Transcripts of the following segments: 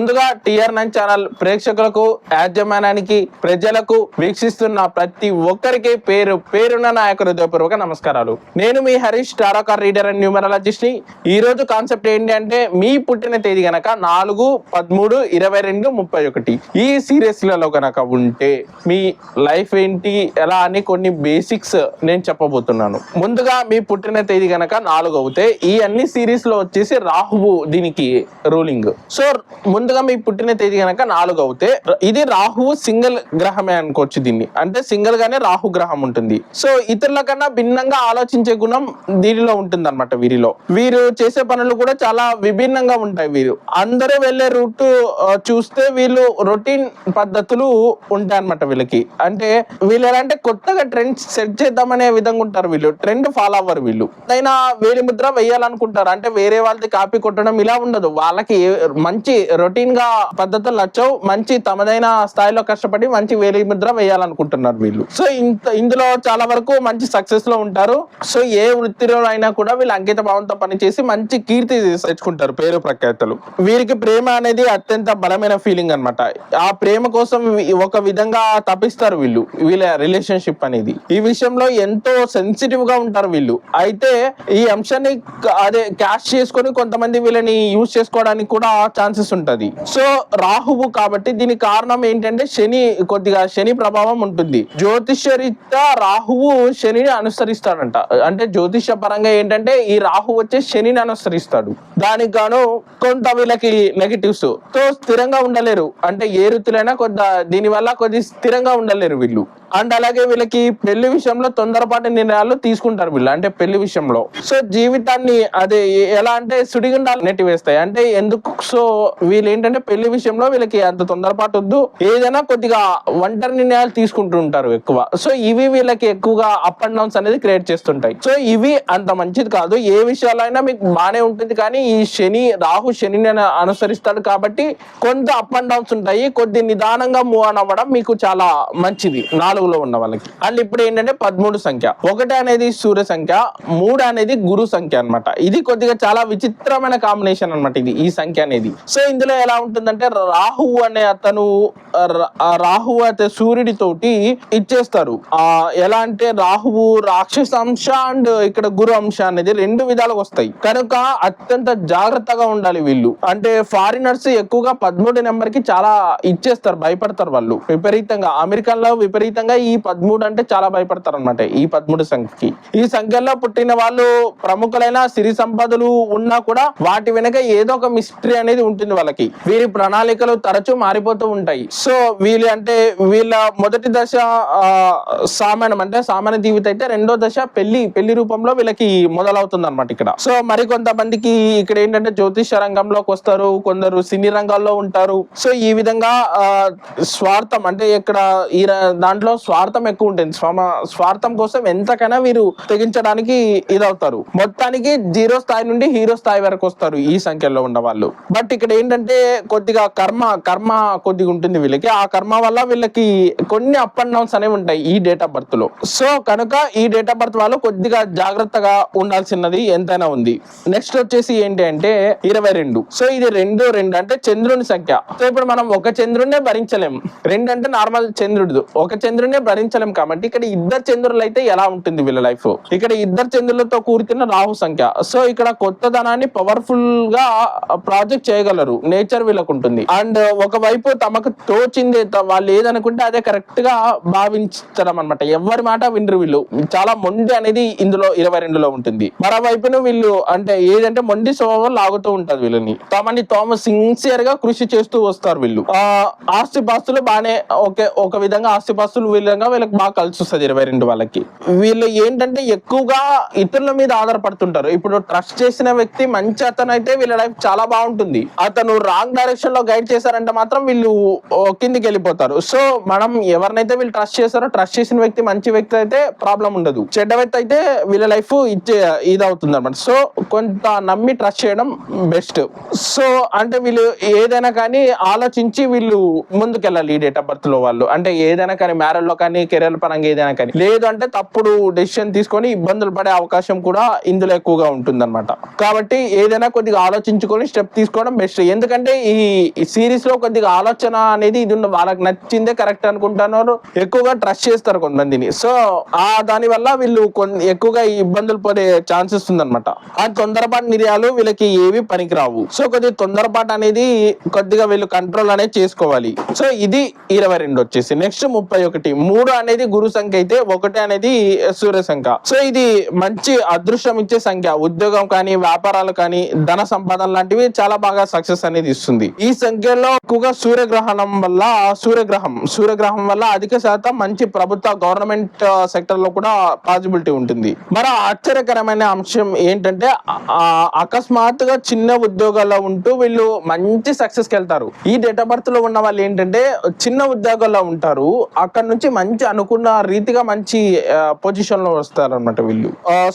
ముందుగా TR nine channel ప్రేక్షకులకు యాజమాన్యానికి ప్రజలకు వీక్షిస్తున్న ప్రతి ఒక్కరికి పేరు పేరున్న నా యొక్క హృదయపూర్వక నమస్కారాలు. నేను మీ Harish tarot card reader and న్యూమరాలజిస్ట్ని. ఈ రోజు కాన్సెప్ట్ ఏంటి అంటే మీ పుట్టిన తేదీ గనక నాలుగు పదమూడు ఇరవై రెండు ముప్పై ఒకటి. ఈ సీరియస్లలో గనక ఉంటే మీ లైఫ్ ఏంటి ఎలా అని కొన్ని బేసిక్స్ నేను చెప్పబోతున్నాను. ముందుగా మీ పుట్టిన తేదీ గనక నాలుగు అవుతే ఈ అన్ని సిరీస్లో వచ్చేసి రాహువు దీనికి రూలింగ్ సో ముందు ముందుగా మీ పుట్టిన తేదీ గనక నాలుగు అవుతే ఇది రాహువు సింగిల్ గ్రహమే అనుకోవచ్చు దీన్ని. అంటే సింగిల్ గానే రాహు గ్రహం ఉంటుంది. సో ఇతరుల కన్నా భిన్నంగా ఆలోచించే గుణం దీనిలో ఉంటుంది అనమాట వీరిలో. వీరు చేసే పనులు కూడా చాలా విభిన్నంగా ఉంటాయి వీరు. అందరూ వెళ్ళే రూట్ చూస్తే వీళ్ళు రొటీన్ పద్ధతులు ఉంటాయి అనమాట వీళ్ళకి. అంటే వీళ్ళు ఎలా అంటే కొత్తగా ట్రెండ్ సెట్ చేద్దామనే విధంగా ఉంటారు వీళ్ళు. ట్రెండ్ ఫాలో అవ్వరు వీళ్ళు. అయినా వేలి ముద్ర వేయాలనుకుంటారు. అంటే వేరే వాళ్ళది కాపీ కొట్టడం ఇలా ఉండదు. వాళ్ళకి మంచి రొటీన్ గా పద్ధతులు నచ్చవు. మంచి తమదైన స్థాయిలో కష్టపడి మంచి వేలి ముద్ర వేయాలనుకుంటున్నారు వీళ్ళు. సో ఇంత ఇందులో చాలా వరకు మంచి సక్సెస్లో ఉంటారు. సో ఏ వృత్తిలో అయినా కూడా వీళ్ళు అంకిత భావంతో పనిచేసి మంచి కీర్తి తెచ్చుకుంటారు పేరు ప్రఖ్యాతలు. వీరికి ప్రేమ అనేది అత్యంత బలమైన ఫీలింగ్ అన్నమాట. ఆ ప్రేమ కోసం ఒక విధంగా తప్పిస్తారు వీళ్ళు వీళ్ళ రిలేషన్షిప్ అనేది. ఈ విషయంలో ఎంతో సెన్సిటివ్గా ఉంటారు వీళ్ళు. అయితే ఈ అంశాన్ని అదే క్యాష్ చేసుకొని కొంతమంది వీళ్ళని యూజ్ చేసుకోవడానికి కూడా ఛాన్సెస్ ఉంటుంది. సో రాహువు కాబట్టి దీనికి కారణం ఏంటంటే శని కొద్దిగా శని ప్రభావం ఉంటుంది. జ్యోతిష్యరీత్యా రాహువు శనిని అనుసరిస్తాడంట. అంటే జ్యోతిష పరంగా ఏంటంటే ఈ రాహు వచ్చే శనిని అనుసరిస్తాడు. దానికి గాను కొంత వీళ్ళకి నెగిటివ్స్తో స్థిరంగా ఉండలేరు. అంటే ఏ ఋతులైనా కొంత దీని వల్ల కొద్ది స్థిరంగా ఉండలేరు వీళ్ళు. అండ్ అలాగే వీళ్ళకి పెళ్ళి విషయంలో తొందరపాటి నిర్ణయాలు తీసుకుంటారు వీళ్ళు అంటే పెళ్ళి విషయంలో. సో జీవితాన్ని అదే ఎలా అంటే సుడిగుండాలు నెట్టివేస్తాయి అంటే ఎందుకు? సో వీళ్ళు ఏంటంటే పెళ్ళి విషయంలో వీళ్ళకి అంత తొందరపాటు వద్దు. ఏదైనా కొద్దిగా ఒంటరి నిర్ణయాలు తీసుకుంటూ ఉంటారు ఎక్కువ. సో ఇవి వీళ్ళకి ఎక్కువగా అప్ అండ్ డౌన్స్ అనేది క్రియేట్ చేస్తుంటాయి. సో ఇవి అంత మంచిది కాదు. ఏ విషయాలైనా మీకు బాగానే ఉంటుంది. కానీ ఈ శని రాహు శనిని అనుసరిస్తాడు కాబట్టి కొంత అప్ అండ్ డౌన్స్ ఉంటాయి. కొద్ది నిదానంగా మూవ్ ఆన్ అవ్వడం మీకు చాలా మంచిది. నాలుగు నాలుగులో ఉన్న వాళ్ళకి. అండ్ ఇప్పుడు ఏంటంటే పదమూడు సంఖ్య. ఒకటి అనేది సూర్య సంఖ్య మూడు అనేది గురు సంఖ్య అన్నమాట. ఇది కొద్దిగా చాలా విచిత్రమైన కాంబినేషన్ అన్నమాట ఇది ఈ సంఖ్య అనేది. సో ఇందులో ఎలా ఉంటుందంటే రాహువు అనే అతను రాహు రాహువు అయితే సూర్యుడి తోటి ఇచ్చేస్తారు. ఆ ఎలా అంటే రాహువు రాక్షస అంశ అండ్ ఇక్కడ గురు అంశ అనేది రెండు విధాలుగా వస్తాయి. కనుక అత్యంత జాగ్రత్తగా ఉండాలి వీళ్ళు. అంటే ఫారినర్స్ ఎక్కువగా పదమూడు నెంబర్కి చాలా ఇచ్చేస్తారు భయపడతారు వాళ్ళు. విపరీతంగా. అమెరికాలో విపరీతంగా ఈ పదమూడు అంటే చాలా భయపడతారు అనమాట ఈ పదమూడు సంఖ్యకి. ఈ సంఖ్యలో పుట్టిన వాళ్ళు ప్రముఖులైన సిరి సంపదలు ఉన్నా కూడా వాటి వెనక ఏదో ఒక మిస్టరీ అనేది ఉంటుంది వాళ్ళకి. వీరి ప్రణాళికలు తరచూ మారిపోతూ ఉంటాయి. సో వీళ్ళు అంటే వీళ్ళ మొదటి దశ ఆ, సామాన్యం అంటే సామాన్య జీవితం అయితే రెండో దశ పెళ్ళి పెళ్ళి రూపంలో వీళ్ళకి మొదలవుతుంది అనమాట ఇక్కడ. సో మరి కొంతమందికి ఇక్కడ ఏంటంటే జ్యోతిష రంగంలోకి వస్తారు కొందరు సినీ రంగాల్లో ఉంటారు. సో ఈ విధంగా స్వార్థం అంటే ఇక్కడ ఈ దాంట్లో స్వార్థం ఎక్కువ ఉంటుంది. స్వమ స్వార్థం కోసం ఎంతకైనా వీరు తెగించడానికి ఇదవుతారు. మొత్తానికి జీరో స్థాయి నుండి హీరో స్థాయి వరకు వస్తారు ఈ సంఖ్యలో ఉన్న వాళ్ళు. బట్ ఇక్కడ ఏంటంటే కొద్దిగా కర్మ కర్మ కొద్దిగా ఉంటుంది వీళ్ళకి. ఆ కర్మ వల్ల వీళ్ళకి కొన్ని అప్ అండ్ డౌన్స్ అనేవి ఉంటాయి ఈ డేట్ ఆఫ్ బర్త్లో సో కనుక ఈ డేట్ ఆఫ్ బర్త్ వాళ్ళు కొద్దిగా జాగ్రత్తగా ఉండాల్సినది ఎంతైనా ఉంది. నెక్స్ట్ వచ్చేసి ఏంటి అంటే ఇరవై రెండు. సో ఇది రెండు రెండు అంటే చంద్రుని సంఖ్య. సో ఇప్పుడు మనం ఒక చంద్రుడినే భరించలేం. రెండు అంటే నార్మల్ చంద్రుడు ఒక చంద్రుడినే భరించలేం కాబట్టి ఇక్కడ ఇద్దరు చంద్రులు అయితే ఎలా ఉంటుంది వీళ్ళ లైఫ్ ఇక్కడ ఇద్దరు చంద్రులతో కూడుతున్న రాహు సంఖ్య. సో ఇక్కడ కొత్తదనాన్ని పవర్ఫుల్గా ప్రాజెక్ట్ చేయగలరు. నేచర్ వీళ్ళకు ఉంటుంది. అండ్ uh, ఒకవైపు తమకు తోచింది వాళ్ళు ఏదనుకుంటే అదే కరెక్ట్గా భావించడం అనమాట ఎవరి మాట వినరు వీళ్ళు. చాలా మొండి అనేది ఇందులో ఇరవై రెండులో ఉంటుంది. మరోవైపున వీళ్ళు అంటే ఏదంటే మొండి స్వభావం లాగుతూ ఉంటది వీళ్ళని. తమని తాము సిన్సియర్గా కృషి చేస్తూ వస్తారు వీళ్ళు. ఆస్తిపాస్తులు ఆస్తి పాస్తులు బాగానే ఒకే ఒక విధంగా ఆస్తి విధంగా వీళ్ళకి బాగా కలిసి వస్తుంది ఇరవై రెండు వాళ్ళకి. వీళ్ళు ఏంటంటే ఎక్కువగా ఇతరుల మీద ఆధారపడుతుంటారు. ఇప్పుడు ట్రస్ట్ చేసిన వ్యక్తి మంచి అతను అయితే వీళ్ళ లైఫ్ చాలా బాగుంటుంది. అతను రాంగ్ డైరెక్షన్లో గైడ్ చేశారంటే మాత్రం వీళ్ళు కిందికి వెళ్ళిపోతారు. సో మనం ఎవరినైతే వీళ్ళు ట్రస్ట్ చేస్తారో ట్రస్ట్ చేసిన వ్యక్తి మంచి వ్యక్తి అయితే ప్రాబ్లం ఉండదు. చెడ్డ వ్యక్తి అయితే వీళ్ళ లైఫ్ ఇచ్చే ఇది అవుతుంది అనమాట సో కొంత నమ్మి ట్రస్ట్ చేయడం బెస్ట్ సో అంటే వీళ్ళు ఏదైనా కానీ ఆలోచించి వీళ్ళు ముందుకెళ్ళాలి ఈ డేట్ ఆఫ్ బర్త్లో వాళ్ళు. అంటే ఏదైనా కానీ మ్యారేజ్ లో కానీ కెరీర్ పరంగా ఏదైనా కానీ. లేదు అంటే తప్పుడు డెసిషన్ తీసుకొని ఇబ్బందులు పడే అవకాశం కూడా ఇందులో ఎక్కువగా ఉంటుంది కాబట్టి ఏదైనా కొద్దిగా ఆలోచించుకొని స్టెప్ తీసుకోవడం బెస్ట్ ఎందుకంటే ఈ సిరీస్లో కొద్దిగా ఆలోచన అనేది ఇది ఉన్న వాళ్ళకి నచ్చిందే కరెక్ట్ అనుకుంటున్నారు. ఎక్కువగా ట్రస్ట్ చేస్తారు కొంతమందిని. సో ఆ దాని వల్ల వీళ్ళు కొన్ని ఎక్కువగా ఇబ్బందులు పడే ఛాన్సెస్ ఉందన్నమాట. ఆ తొందరపాటు నిర్యాలు వీళ్ళకి ఏవి పనికిరావు. సో కొద్దిగా తొందరపాటు అనేది కొద్దిగా వీళ్ళు కంట్రోల్ అనేది చేసుకోవాలి. సో ఇది ఇరవై రెండు వచ్చేసి. నెక్స్ట్ ముప్పై ఒకటి. మూడు అనేది గురు సంఖ్య అయితే ఒకటి అనేది సూర్య సంఖ్య. సో ఇది మంచి అదృష్టం ఇచ్చే సంఖ్య. ఉద్యోగం కానీ వ్యాపారాలు కానీ ధన సంపాదన లాంటివి చాలా బాగా సక్సెస్ అనేది ఇస్తుంది. ఈ సంఖ్యలో ఎక్కువగా సూర్యగ్రహణం వల్ల సూర్యగ్రహం. సూర్యగ్రహం వల్ల అధిక శాతం మంచి ప్రభుత్వ గవర్నమెంట్ సెక్టర్లో కూడా పాసిబిలిటీ ఉంటుంది. మరి ఆశ్చర్యకరమైన అంశం ఏంటంటే అకస్మాత్తుగా చిన్న ఉద్యోగాల్లో ఉంటూ వీళ్ళు మంచి సక్సెస్కి వెళ్తారు. ఈ డేట్ ఆఫ్ బర్త్లో ఉన్న వాళ్ళు ఏంటంటే చిన్న ఉద్యోగాల్లో ఉంటారు. అక్కడ నుంచి మంచి అనుకున్న రీతిగా మంచి పొజిషన్లో వస్తారు అనమాట వీళ్ళు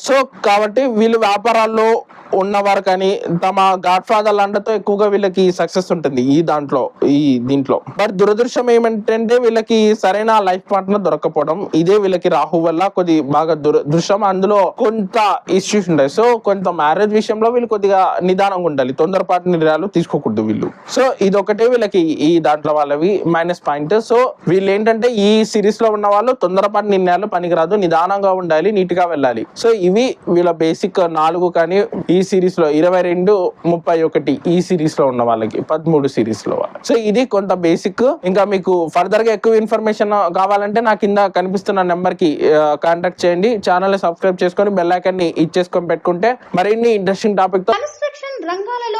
సో కాబట్టి వీళ్ళు వ్యాపారాల్లో ఉన్నవారు కానీ తమ గాడ్ ఫాదర్ లాంటితో ఎక్కువగా వీళ్ళకి సక్సెస్ ఉంటుంది ఈ దాంట్లో ఈ దీంట్లో. బట్ దురదృష్టం ఏమిటంటే వీళ్ళకి సరైన లైఫ్ పార్ట్నర్ దొరకపోవడం ఇదే వీళ్ళకి రాహు వల్ల కొద్ది బాగా దురదృష్టం అందులో కొంత ఇష్యూస్ ఉంటాయి. సో కొంత మ్యారేజ్ విషయంలో వీళ్ళు కొద్దిగా నిదానంగా ఉండాలి తొందరపాటు నిర్ణయాలు తీసుకోకూడదు వీళ్ళు. సో ఇది ఒకటే వీళ్ళకి ఈ దాంట్లో వాళ్ళవి మైనస్ పాయింట్ సో వీళ్ళు ఏంటంటే ఈ సిరీస్లో ఉన్న వాళ్ళు తొందరపాటు నిర్ణయాలు పనికిరాదు నిదానంగా ఉండాలి నీట్గా వెళ్ళాలి. సో ఇవి వీళ్ళ బేసిక్ నాలుగు కానీ ఈ సిరీస్లో ఇరవై రెండు ముప్పై ఒకటి ఈ సిరీస్లో ఉన్న వాళ్ళకి పదమూడు సిరీస్లో వాళ్ళకి. సో ఇది కొంత బేసిక్. ఇంకా మీకు ఫర్దర్గా ఎక్కువ ఇన్ఫర్మేషన్ కావాలంటే నా కింద కనిపిస్తున్న నెంబర్కి కాంటాక్ట్ చేయండి. ఛానల్ సబ్స్క్రైబ్ చేసుకొని బెల్ని ఇచ్చేసుకొని పెట్టుకుంటే మరిన్ని ఇంట్రెస్టింగ్ టాపిక్తో construction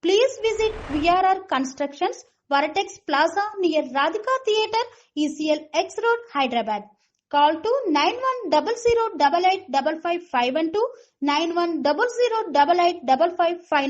Please visit VRR Constructions, Varatex Plaza near Radhika Theatre, ECL X Road, Hyderabad. Call to 9100 8855 to 9100 8855